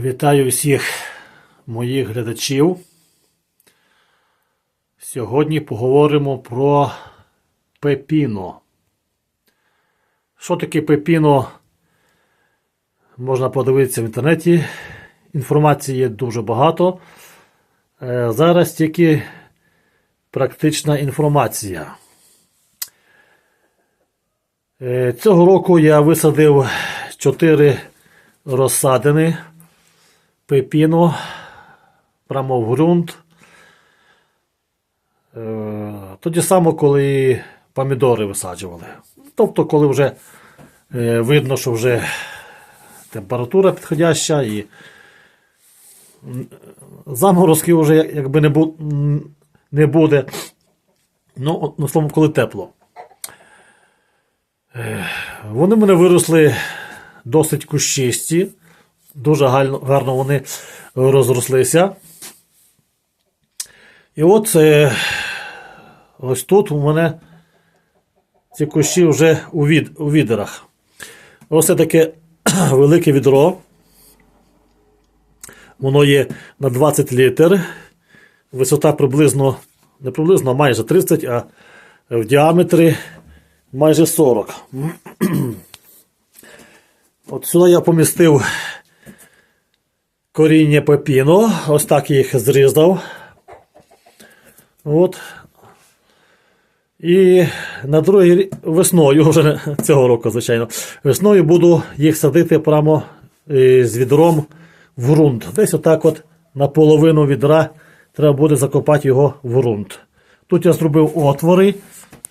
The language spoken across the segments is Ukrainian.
Вітаю всіх моїх глядачів. Сьогодні поговоримо про пепіно. Що таке пепіно? Можна подивитися в інтернеті. Інформації є дуже багато. Е, Зараз тільки практична інформація. Е, Цього року я висадив 4 розсадини пепіно прямо в ґрунт. Е, Тоді само, коли помідори висаджували. Тобто, коли вже е, видно, що вже температура підходяща і заморозків вже якби не буде. Ну, на словом, коли тепло. Е, Вони в мене виросли досить кущисті. Дуже гарно, вони розрослися. І от е, ось тут у мене ці кущі вже у, від, у відерах. Ось таке велике відро. Воно є на 20 літр. Висота приблизно, не приблизно, а майже 30, а в діаметрі майже 40. От сюди я помістив коріння пепіно. Ось так я їх зрізав. От. І на другий весною, вже цього року, звичайно, весною буду їх садити прямо е, з відром в ґрунт. Десь отак от на половину відра треба буде закопати його в ґрунт. Тут я зробив отвори.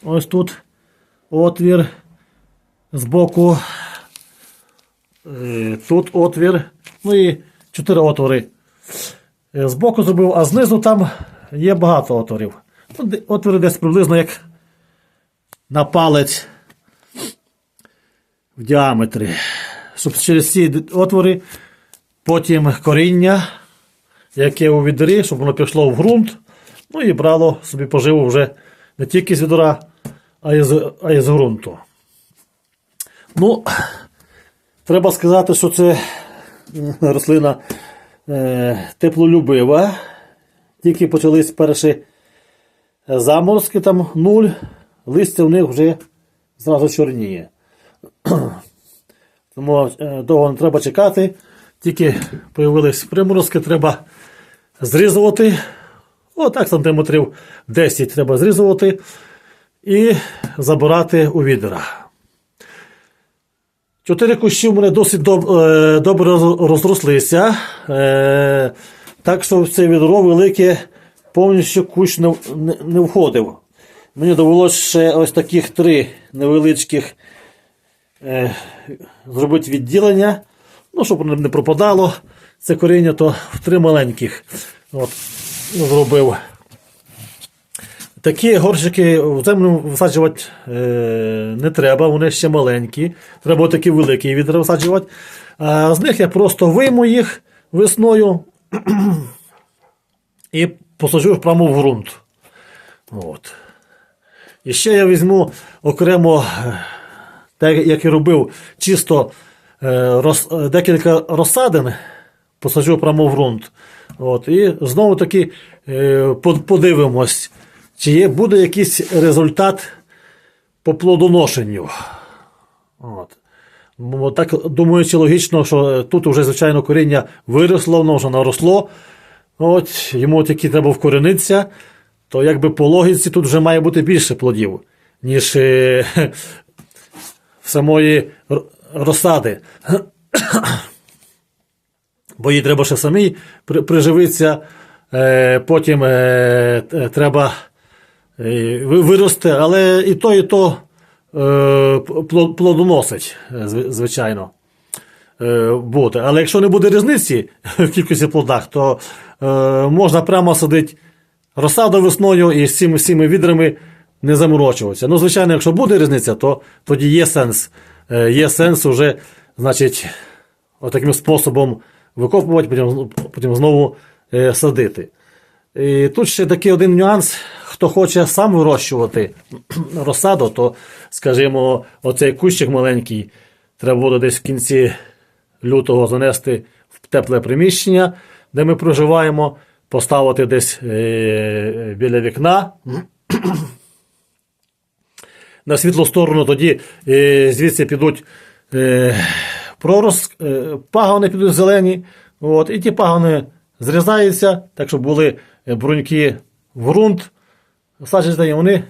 Ось тут отвір збоку. Е, Тут отвір. Ну і чотири отвори. Е, Збоку зробив, а знизу там є багато отворів. Ну, Отвори десь приблизно як на палець в діаметрі. Щоб через ці отвори потім коріння, яке у відрі, щоб воно пішло в ґрунт, ну і брало собі поживу вже не тільки з відра, а й з, а й з ґрунту. Ну, Треба сказати, що це рослина е, теплолюбива. Тільки почались перші заморозки, там нуль, листя в них вже зразу чорніє. Тому е, довго не треба чекати. Тільки появились приморозки, треба зрізувати. Отак сантиметрів 10 треба зрізувати і забирати у відра. Чотири кущі в мене досить доб- е, добре роз- розрослися. Е, Так що це відро велике повністю кущ не, не, не входив. Мені довелося ще ось таких три невеличких е, зробити відділення. Ну, щоб не пропадало. Це коріння, то в три маленьких. От, зробив. Такі горщики в землю висаджувати е, не треба, вони ще маленькі. Треба такі великі відра висаджувати. А з них я просто вийму їх весною і посаджу прямо в ґрунт. От. І ще я візьму окремо, так як і робив, чисто е, роз, декілька розсадин, посаджу прямо в ґрунт. От, і знову таки е, подивимось, чи є, буде якийсь результат по плодоношенню. От. Бо Так думаючи логічно, що тут вже, звичайно, коріння виросло, воно вже наросло. От, йому тільки треба вкоренитися, то якби по логіці тут вже має бути більше плодів, ніж е, самої розсади. Бо їй треба ще самій приживитися, е, потім е, треба е, ви- вирости, але і то, і то е, плодоносить, е, звичайно. Буде. Але якщо не буде різниці в кількості плодах, то можна прямо садити розсаду весною і з цими всіми відрами не заморочуватися. Ну, звичайно, якщо буде різниця, то тоді є сенс. Є сенс уже, значить, отаким способом викопувати, потім, потім знову садити. І тут ще такий один нюанс. Хто хоче сам вирощувати розсаду, то, скажімо, оцей кущик маленький треба буде десь в кінці лютого занести в тепле приміщення, де ми проживаємо, поставити десь е, біля вікна. На світлу сторону тоді е, звідси підуть е, пророс, пагони підуть зелені. От, і ті пагони зрізаються, так щоб були бруньки в ґрунт. Саджанці, вони е,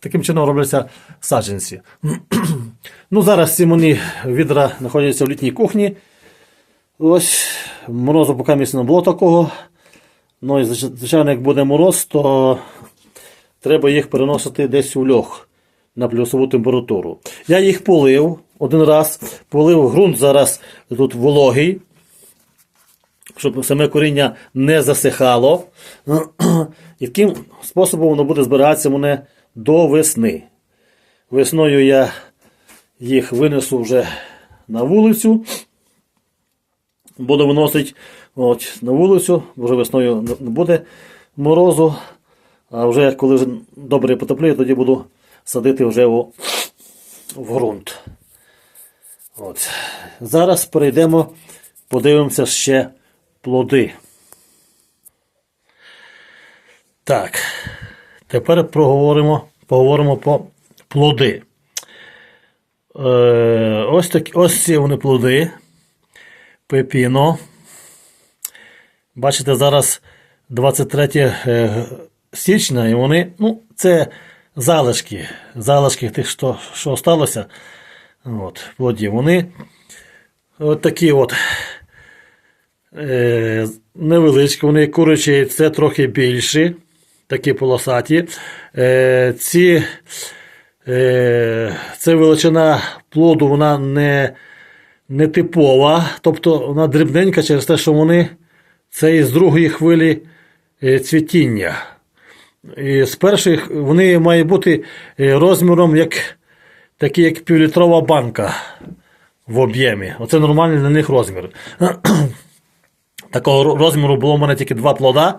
таким чином робляться саджанці. ну, зараз ці мої відра знаходяться в літній кухні. Ось морозу поки місця не було такого. Ну і звичайно, як буде мороз, то треба їх переносити десь у льох на плюсову температуру. Я їх полив один раз, полив ґрунт зараз тут вологий, щоб саме коріння не засихало. І таким способом воно буде збиратися мене до весни. Весною я їх винесу вже на вулицю. Буду виносити от, на вулицю, вже весною не буде морозу. А вже коли вже добре потепліє, тоді буду садити вже у, в ґрунт. От. Зараз перейдемо, подивимося ще плоди. Так, тепер проговоримо, поговоримо по плоди. Е, ось, такі, ось ці вони плоди. Пепіно. Бачите, зараз 23 е, січня, і вони, ну, це залишки, залишки тих, що, що сталося. От, плодів. Вони от такі от е, невеличкі, вони курячі, це трохи більші, такі полосаті. Е, ці, е, це величина плоду, вона не, не типова, тобто вона дрібненька через те, що вони це із другої хвилі цвітіння. І з перших вони мають бути розміром як, такі, як півлітрова банка в об'ємі. Оце нормальний для них розмір. Такого розміру було в мене тільки два плода.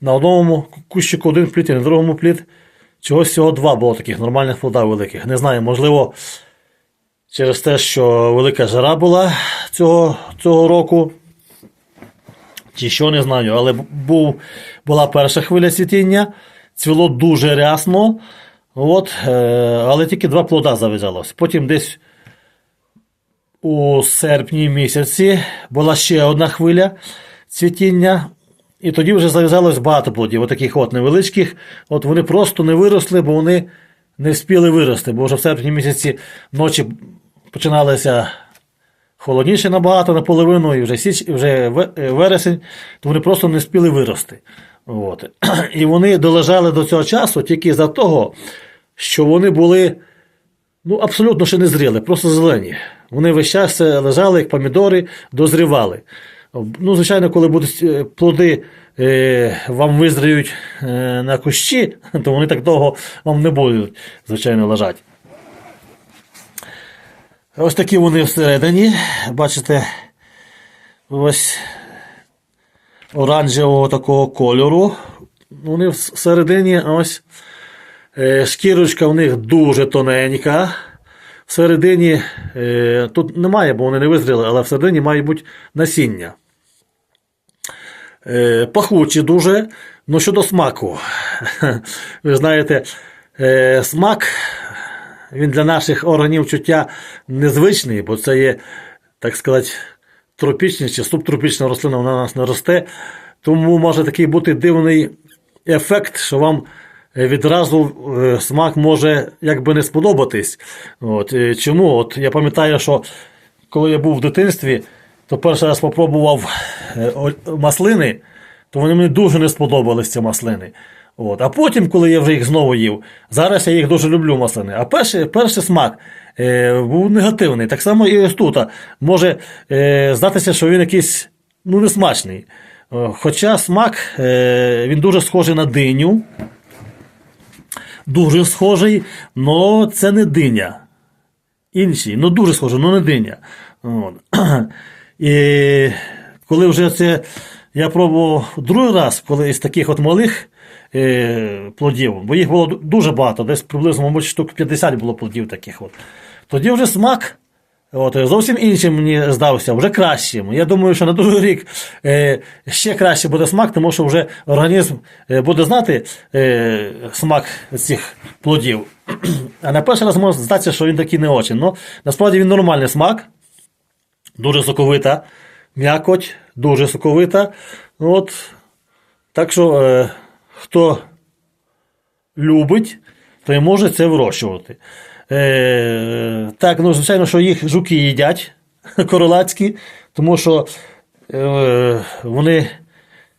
На одному кущику один плід і на другому плід. Чогось всього два було таких нормальних плода великих. Не знаю, можливо, через те, що велика жара була цього, цього року. Чи що не знаю, але був, була перша хвиля цвітіння, цвіло дуже рясно, от, е, але тільки два плода зав'язалось. Потім десь у серпні місяці була ще одна хвиля цвітіння, і тоді вже зав'язалось багато плодів, отаких от невеличких. От вони просто не виросли, бо вони не встигли вирости, бо вже в серпні місяці ночі починалися холодніше набагато наполовину, і вже січ, і вже е, вересень, то вони просто не спіли вирости. От. І вони долежали до цього часу тільки за того, що вони були ну, абсолютно ще не зріли, просто зелені. Вони весь час е, лежали, як помідори, дозрівали. Ну, звичайно, коли будуть е, плоди е, вам визріють на кущі, то вони так довго вам не будуть, звичайно, лежати. Ось такі вони всередині. Бачите, ось оранжевого такого кольору. Вони всередині ось шкірочка в них дуже тоненька. Всередині е, тут немає, бо вони не визріли, але всередині має бути насіння. Е, пахучі дуже. Ну щодо смаку, ви знаєте, е, смак він для наших органів чуття незвичний, бо це є, так сказати, тропічна чи субтропічна рослина, вона у нас не росте. Тому може такий бути дивний ефект, що вам відразу е, смак може якби не сподобатись. От, е, чому? От я пам'ятаю, що коли я був в дитинстві, то перший раз спробував е, маслини, то вони мені дуже не сподобались ці маслини. От. А потім, коли я вже їх знову їв, зараз я їх дуже люблю маслини. А перший, перший смак е, був негативний. Так само і ось тут. Може е, здатися, що він якийсь ну, несмачний. Е, Хоча смак е, він дуже схожий на диню. Дуже схожий, але це не диня. Інший, ну дуже схожий, але не диня. І коли вже це я пробував другий раз, коли із таких от малих е, плодів, бо їх було дуже багато, десь приблизно, мабуть, штук 50 було плодів таких. от. Тоді вже смак От, зовсім іншим мені здався, вже кращим. Я думаю, що на другий рік е, ще краще буде смак, тому що вже організм е, буде знати е, смак цих плодів. А на перший раз може здатися, що він такий не дуже. Ну, насправді він нормальний смак, дуже соковита, м'якоть, дуже соковита. От, так що, е, хто любить, той може це вирощувати. Е, так, ну, звичайно, що їх жуки їдять королацькі, тому що е, вони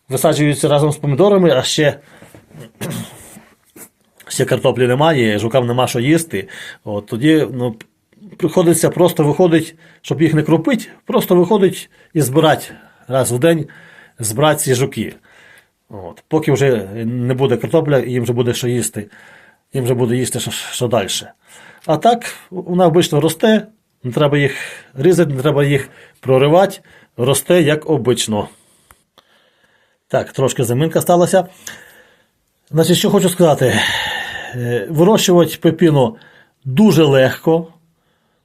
висаджуються разом з помідорами, а ще, ще картоплі немає, жукам нема що їсти. От, тоді ну, приходиться просто виходить, щоб їх не кропити, просто виходить і збирати раз в день, збирати ці жуки. От. Поки вже не буде картопля, їм вже буде що їсти, їм вже буде їсти що, що далі. А так, вона обично росте, не треба їх різати, не треба їх проривати, росте як обично. Так, трошки заминка сталася. Значить, що хочу сказати, Е, вирощувати пепіно дуже легко.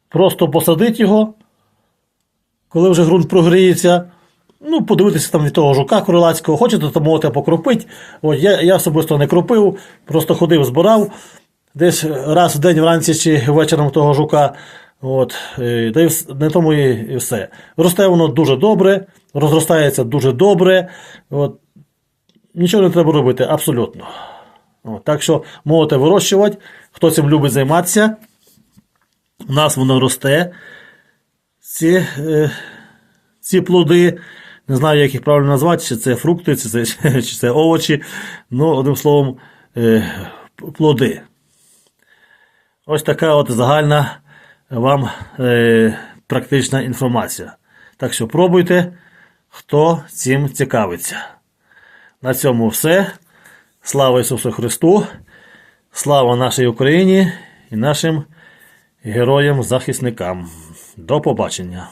Просто посадити його, коли вже ґрунт прогріється. Ну, подивитися там від того жука крилацького, хочете, то можете покропити. От, я, я особисто не кропив, просто ходив, збирав десь раз в день вранці чи вечором того жука. От, і вс- на тому і все. Росте воно дуже добре, розростається дуже добре. От, нічого не треба робити, абсолютно. От, так що можете вирощувати, хто цим любить займатися. У нас воно росте. Ці, е, ці плоди. Не знаю, як їх правильно назвати, чи це фрукти, чи це, чи це овочі. Ну, одним словом, е, плоди. Ось така от загальна вам е, практична інформація. Так що пробуйте, хто цим цікавиться. На цьому все. Слава Ісусу Христу! Слава нашій Україні і нашим героям-захисникам. До побачення!